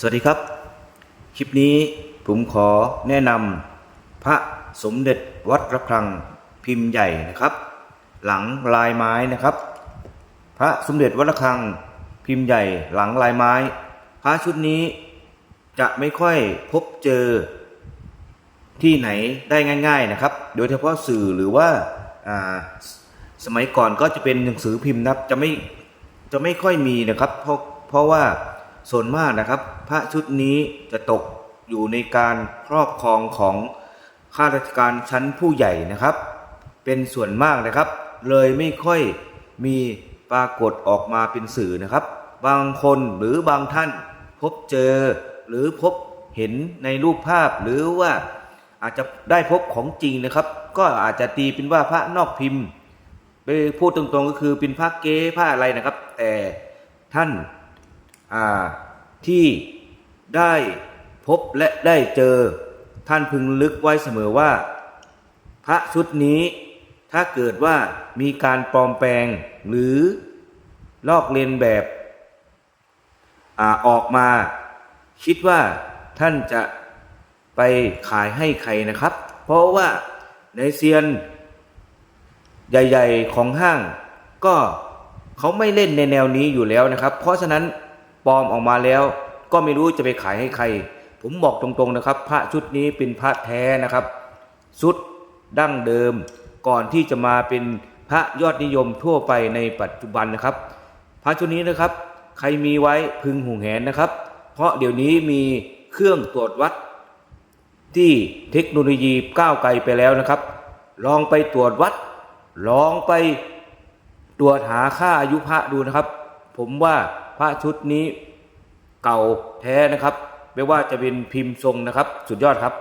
สวัสดีครับ คลิปนี้ผมขอแนะนำพระสมเด็จวัดระฆังพิมพ์ใหญ่นะครับ หลังลายไม้นะครับ พระสมเด็จวัดระฆังพิมพ์ใหญ่หลังลายไม้ พระชุดนี้จะไม่ค่อยพบเจอที่ไหนได้ง่าย ๆนะครับ โดยเฉพาะสื่อหรือว่าสมัยก่อนก็จะเป็นหนังสือพิมพ์นะครับจะไม่จะไม่ค่อยมีนะครับเพราะเพราะว่า ส่วนมากนะครับ พระชุดนี้จะตกอยู่ในการครอบครองของข้าราชการชั้นผู้ใหญ่นะครับ เป็นส่วนมากนะครับ เลยไม่ค่อยมีปรากฏออกมาเป็นสื่อนะครับ บางคนหรือบางท่านพบเจอหรือพบเห็นในรูปภาพหรือว่าอาจจะได้พบของจริงนะครับ ก็อาจจะตีเป็นว่าพระนอกพิมพ์ไปพูดตรงๆก็คือเป็นผ้าเก๊ผ้าอะไรนะครับ แต่ท่าน ที่ได้พบและได้เจอ ท่านพึงลึกไว้เสมอว่า พระชุดนี้ ถ้าเกิดว่ามีการปลอมแปลงหรือลอกเลียนแบบอออกมา คิดว่าท่านจะไปขายให้ใครนะครับ เพราะว่าในเซียน ใหญ่ ๆ ของห้าง ก็เขาไม่เล่นในแนวนี้อยู่แล้วนะครับ เพราะฉะนั้น ปลอมออกมาแล้ว ก็ไม่รู้จะไปขายให้ใคร ผมบอกตรงๆนะครับ พระชุดนี้เป็นพระแท้นะครับชุดดั้งเดิม ก่อนที่จะมาเป็นพระยอดนิยมทั่วไปในปัจจุบันนะครับ พระชุดนี้นะครับ ใครมีไว้พึงห่วงแหนนะครับ เพราะเดี๋ยวนี้มีเครื่องตรวจวัด ที่เทคโนโลยีก้าวไกลไปแล้วนะครับ ลองไปตรวจวัด ลองไปตรวจหาค่าอายุพระดูนะครับ ผมว่า พระชุดนี้เก่าแท้นะครับ ไม่ว่าจะเป็นพิมพ์ทรงนะครับ สุดยอดครับ